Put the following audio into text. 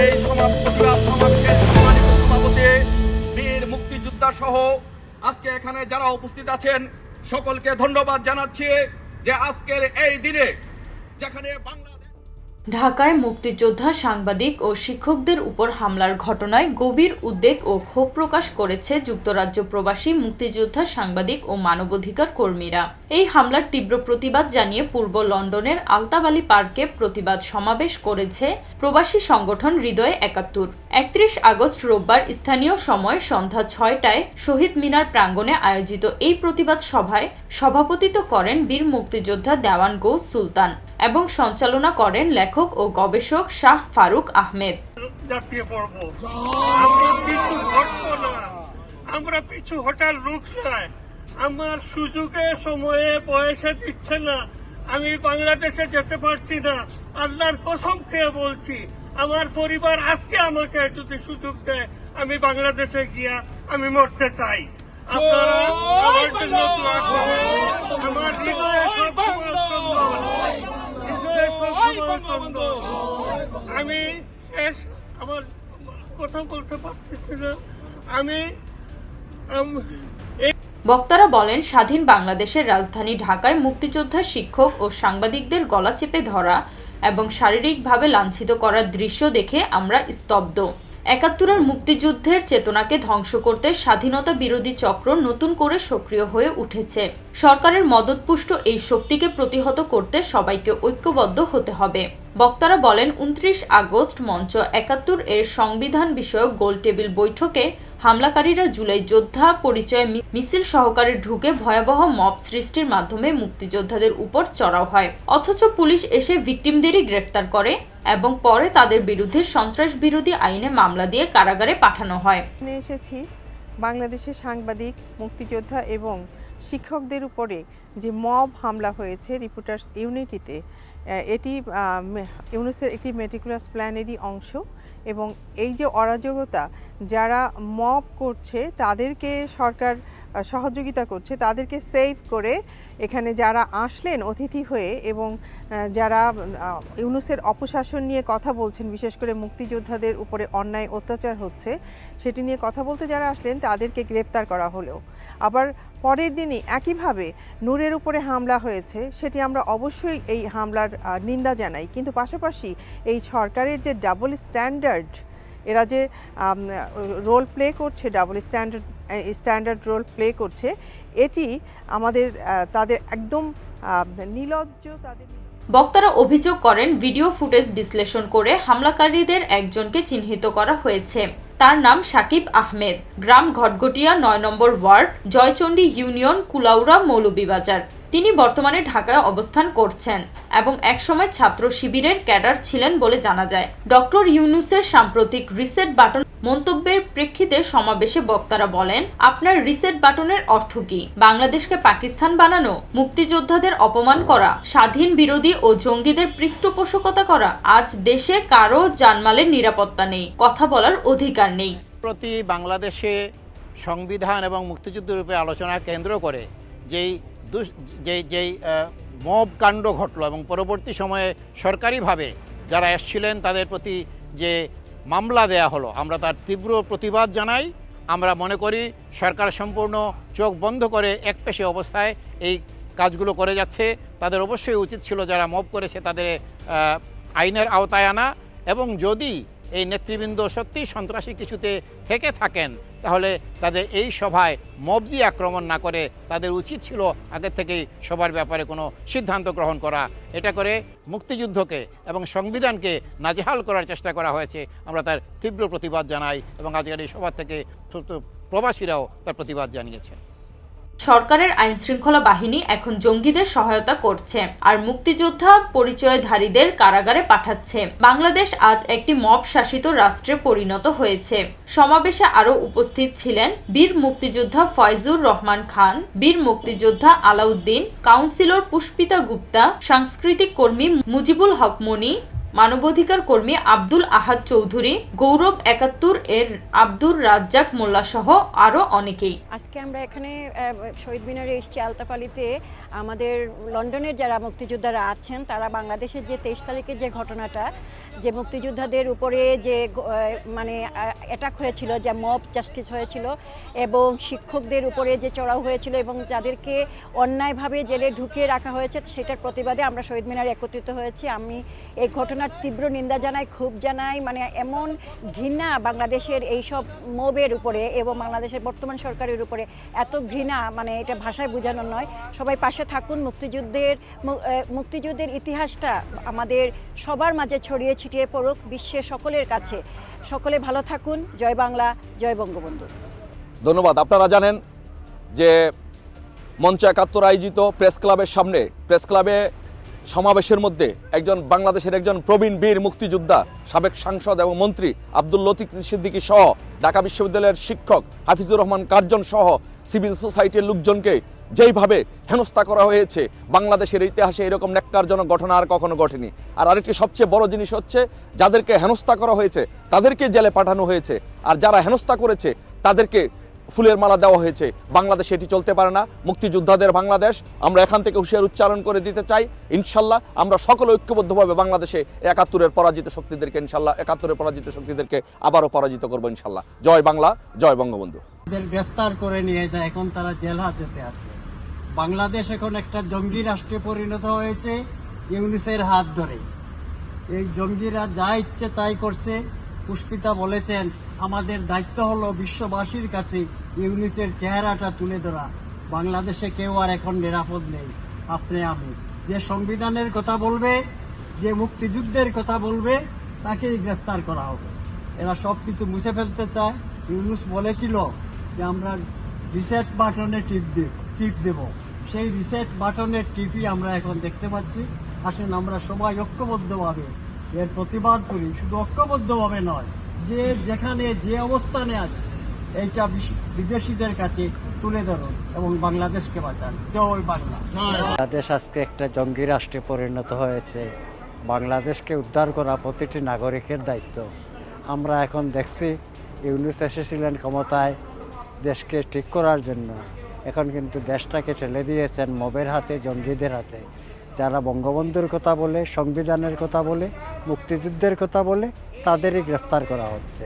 এই সমাজ প্রতিবাদ সমাবেশের সম্মানিত সভাপতি, বীর মুক্তিযোদ্ধা সহ আজকে এখানে যারা উপস্থিত আছেন, সকলকে ধন্যবাদ জানাচ্ছি যে আজকের এই দিনে যেখানে বাংলাদেশ ঢাকায় মুক্তিযোদ্ধা, সাংবাদিক ও শিক্ষকদের উপর হামলার ঘটনায় গভীর উদ্বেগ ও ক্ষোভ প্রকাশ করেছে যুক্তরাজ্য প্রবাসী, মুক্তিযোদ্ধা, সাংবাদিক ও মানবাধিকার কর্মীরা। এই হামলার তীব্র প্রতিবাদ জানিয়ে পূর্ব লন্ডনের আলতাবালি পার্কে প্রতিবাদ সমাবেশ করেছে প্রবাসী সংগঠন হৃদয় একাত্তর। একত্রিশ আগস্ট রোববার স্থানীয় সময় সন্ধ্যা ছয়টায় শহীদ মিনার প্রাঙ্গণে আয়োজিত এই প্রতিবাদ সভায় সভাপতিত্ব করেন বীর মুক্তিযোদ্ধা দেওয়ান গো সুলতান। এবং সঞ্চালনা করেন লেখক ও গবেষক শাহ ফারুক আহমেদ। আমরা পিছু হটার লোক নয় আমার সুযোগে সময়ে বয়সে দিচ্ছে না। আমি বাংলাদেশে যেতে পারছি না। আল্লাহর কসম খেয়ে বলছি, আমার পরিবার আজকে আমাকে যদি সুযোগ দেয়, আমি বাংলাদেশে গিয়া আমি মরতে চাই। আপনারা আমার করবেন। আমার হৃদয়ে চন্দ্র। হৃদয়ে সবসময় চন্দ্র। আমি শেষ আমার কথা বলতে পারতেছি না। আমি বক্তারা বলেন, স্বাধীন বাংলাদেশের রাজধানী ঢাকায় মুক্তিযোদ্ধা শিক্ষক ও সাংবাদিকদের গলা চেপে ধরা এবং শারীরিকভাবে লাঞ্ছিত করার দৃশ্য দেখে আমরা স্তব্ধ। একাত্তরের মুক্তিযুদ্ধের চেতনাকে ধ্বংস করতে স্বাধীনতা বিরোধী চক্র নতুন করে সক্রিয় হয়ে উঠেছে। সরকারের মদতপুষ্ট এই শক্তিকে প্রতিহত করতে সবাইকে ঐক্যবদ্ধ হতে হবে। বক্তারা বলেন, উনত্রিশ আগস্ট মঞ্চ একাত্তর এর সংবিধান বিষয়ক গোলটেবিল বৈঠকে হামলাকারীরা জুলাই যোদ্ধা পরিচয়ে মিছিল সহকারে ঢুকে ভয়াবহ মব সৃষ্টির মাধ্যমে মুক্তিযোদ্ধাদের উপর চড়াও হয়। অথচ পুলিশ এসে ভিকটিমদেরই গ্রেফতার করে এবং পরে তাদের বিরুদ্ধে সন্ত্রাস বিরোধী আইনে মামলা দিয়ে কারাগারে পাঠানো হয়। এসেছি। বাংলাদেশের সাংবাদিক, মুক্তিযোদ্ধা এবং শিক্ষকদের উপরে যে মব হামলা হয়েছে রিপোর্টার্স ইউনিটিতে এটি ইউনুসের একটি মেটিকুলাস প্ল্যানেরই অংশ। এবং এই যে অরাজকতা যারা মব করছে তাদেরকে সরকার সহযোগিতা করছে, তাদেরকে সেভ করে এখানে যারা আসলেন অতিথি হয়ে এবং যারা ইউনুসের অপশাসন নিয়ে কথা বলছেন, বিশেষ করে মুক্তিযোদ্ধাদের উপরে অন্যায় অত্যাচার হচ্ছে, সেটি নিয়ে কথা বলতে যারা আসলেন, তাদেরকে গ্রেপ্তার করা হলো। আবার পরের দিনই একইভাবে নূরের উপরে হামলা হয়েছে, সেটি আমরা অবশ্যই এই হামলার নিন্দা জানাই। কিন্তু পাশাপাশি এই সরকারের যে ডাবল স্ট্যান্ডার্ড এরা যে রোল প্লে করছে double standard standard role play করছে এটি আমাদের তাদের একদম আহ, নির্লজ্জ তাদের বক্তারা অভিযোগ করেন ভিডিও ফুটেজ বিশ্লেষণ করে হামলাকারীদের একজনকে চিহ্নিত করা হয়েছে। তার নাম সাকিব আহমেদ। গ্রাম ঘটঘটিয়া নয় নম্বর ওয়ার্ড জয়চণ্ডী ইউনিয়ন কুলাউড়া মৌলভীবাজার। তিনি বর্তমানে ঢাকায় অবস্থান করছেন এবং একসময় ছাত্র শিবিরের ক্যাডার ছিলেন বলে জানা যায়। ডক্টর ইউনুসের সাম্প্রতিক রিসেট বাটন মন্তব্যের প্রেক্ষিতে সমাবেশে বক্তারা বলেন, আপনার রিসেট বাটনের অর্থ কি? বাংলাদেশকে পাকিস্তান বানানো, মুক্তিযোদ্ধাদের অপমান করা, স্বাধীন বিরোধী ও জঙ্গিদের পৃষ্ঠপোষকতা করা, আজ দেশে কারও জানমালের নিরাপত্তা নেই, কথা বলার অধিকার নেই। প্রতি বাংলাদেশে সংবিধান এবং মুক্তিযুদ্ধের রূপে আলোচনা কেন্দ্র করে যেই দুষ যেই মব কাণ্ড ঘটলো এবং পরবর্তী সময়ে সরকারিভাবে যারা এসছিলেন তাদের প্রতি যে মামলা দেয়া হলো, আমরা তার তীব্র প্রতিবাদ জানাই। আমরা মনে করি সরকার সম্পূর্ণ চোখ বন্ধ করে এক একপেশে অবস্থায় এই কাজগুলো করে যাচ্ছে। তাদের অবশ্যই উচিত ছিল যারা মব করেছে তাদের আইনের আওতায় আনা এবং যদি এই নেতৃবৃন্দ সত্যি সন্ত্রাসী কিছুতে থেকে থাকেন, তাহলে তাদের এই সভায় মব দিয়ে আক্রমণ না করে তাদের উচিত ছিল আগে থেকেই সবার ব্যাপারে কোনো সিদ্ধান্ত গ্রহণ করা। এটা করে মুক্তিযুদ্ধকে এবং সংবিধানকে নাজেহাল করার চেষ্টা করা হয়েছে। আমরা তার তীব্র প্রতিবাদ জানাই এবং আজকের এই সভা থেকে প্রবাসীরাও তার প্রতিবাদ জানিয়েছেন। সরকারের আইন শৃঙ্খলা বাহিনী এখন জঙ্গিদের সহায়তা করছে আর মুক্তিযোদ্ধা পরিচয়ধারীদের কারাগারে পাঠাচ্ছে। বাংলাদেশ আজ একটি মব শাসিত রাষ্ট্রে পরিণত হয়েছে। সমাবেশে আরও উপস্থিত ছিলেন বীর মুক্তিযোদ্ধা ফয়জুর রহমান খান, বীর মুক্তিযোদ্ধা আলাউদ্দিন, কাউন্সিলর পুষ্পিতা গুপ্তা, সাংস্কৃতিক কর্মী মুজিবুল হক মনি মানবাধিকার কর্মী আব্দুল আহাদ চৌধুরী, গৌরব একাত্তর এর আব্দুর রাজ্জাক মোল্লা সহ আরও অনেকেই। আজকে আমরা এখানে শহীদ মিনারে এসেছি আলতাপালিতে আমাদের লন্ডনের যারা মুক্তিযোদ্ধারা আছেন, তারা বাংলাদেশের যে তেইশ তারিখের যে ঘটনাটা যে মুক্তিযোদ্ধাদের উপরে যে মানে অ্যাটাক হয়েছিল, যে মব জাস্টিস হয়েছিল এবং শিক্ষকদের উপরে যে চড়াও হয়েছিল এবং যাদেরকে অন্যায়ভাবে জেলে ঢুকিয়ে রাখা হয়েছে, সেটার প্রতিবাদে আমরা শহীদ মিনারে একত্রিত হয়েছি। আমি এই ঘটনার তীব্র নিন্দা জানাই খুব জানাই। মানে এমন ঘৃণা বাংলাদেশের এইসব মবের উপরে এবং বাংলাদেশের বর্তমান সরকারের উপরে, এত ঘৃণা মানে এটা ভাষায় বোঝানোর নয়। সবাই পাশে থাকুন, মুক্তিযুদ্ধের মুক্তিযুদ্ধের ইতিহাসটা আমাদের সবার মাঝে ছড়িয়ে ছিটিয়ে পড়ুক বিশ্বের সকলের কাছে। সকলে ভালো থাকুন। জয় বাংলা, জয় বঙ্গবন্ধু। ধন্যবাদ। আপনারা জানেন যে মঞ্চ একাত্তর আয়োজিত প্রেস ক্লাবের সামনে, প্রেস ক্লাবে সমাবেশের মধ্যে একজন বাংলাদেশের একজন প্রবীণ বীর মুক্তিযোদ্ধা, সাবেক সাংসদ এবং মন্ত্রী আব্দুল লতিফ সিদ্দিকী সহ ঢাকা বিশ্ববিদ্যালয়ের শিক্ষক হাফিজুর রহমান কার্জন সহ সিভিল সোসাইটির লোকজনকে যেইভাবে হেনস্থা করা হয়েছে, বাংলাদেশের ইতিহাসে এরকম ন্যাক্কারজনক ঘটনা আর কখনো ঘটেনি। আর আরেকটি সবচেয়ে বড় জিনিস হচ্ছে, যাদেরকে হেনস্থা করা হয়েছে, তাদেরকে জেলে পাঠানো হয়েছে। আর যারা হেনস্থা করেছে, তাদেরকে ফুলের মালা দেওয়া হয়েছে। বাংলাদেশে এটি চলতে পারে না। মুক্তিযোদ্ধাদের বাংলাদেশ, আমরা এখান থেকে হুঁশিয়ার উচ্চারণ করে দিতে চাই। ইনশাল্লাহ, আমরা সকলে ঐক্যবদ্ধভাবে বাংলাদেশে একাত্তরের পরাজিত শক্তিদেরকে, ইনশাল্লাহ, একাত্তরের পরাজিত শক্তিদেরকে আবারও পরাজিত করব ইনশাল্লাহ। জয় বাংলা, জয় বঙ্গবন্ধু। গ্রেফতার করে নিয়ে যায়, এখন তারা জেল হাজতে আছে। বাংলাদেশ এখন একটা জঙ্গি রাষ্ট্রে পরিণত হয়েছে, ইউনিসের হাত ধরে। এই জঙ্গিরা যা ইচ্ছে তাই করছে। পুষ্পিতা বলেছেন, আমাদের দায়িত্ব হলো বিশ্ববাসীর কাছে ইউনিসের চেহারাটা তুলে ধরা। বাংলাদেশে কেউ আর এখন নিরাপদ নেই। আপনি আমি। যে সংবিধানের কথা বলবে, যে মুক্তিযুদ্ধের কথা বলবে, তাকেই গ্রেফতার করা হবে। এরা সব কিছু মুছে ফেলতে চায়। ইউনুস বলেছিল যে, আমরা রিসেট বাটনে টিপ দেব। টিপ দেব। সেই রিসেট বাটনের টিপই আমরা এখন দেখতে পাচ্ছি। আসেন আমরা সবাই ঐক্যবদ্ধভাবে এর প্রতিবাদ করি। শুধু ঐক্যবদ্ধভাবে নয় যে যেখানে যে অবস্থানে আছে এইটা বিদেশিদের কাছে তুলে ধরুন এবং বাংলাদেশকে বাঁচান। জয় বাংলা। বাংলাদেশ আজকে একটা জঙ্গি রাষ্ট্রে পরিণত হয়েছে। বাংলাদেশকে উদ্ধার করা প্রতিটি নাগরিকের দায়িত্ব। আমরা এখন দেখছি ইউনুস এসেছিলেন ক্ষমতায় দেশকে ঠিক করার জন্য। এখন কিন্তু দেশটাকে ঠেলে দিয়েছেন মবের হাতে, জঙ্গিদের হাতে। যারা বঙ্গবন্ধুর কথা বলে, সংবিধানের কথা বলে, মুক্তিযুদ্ধের কথা বলে, তাদেরই গ্রেফতার করা হচ্ছে।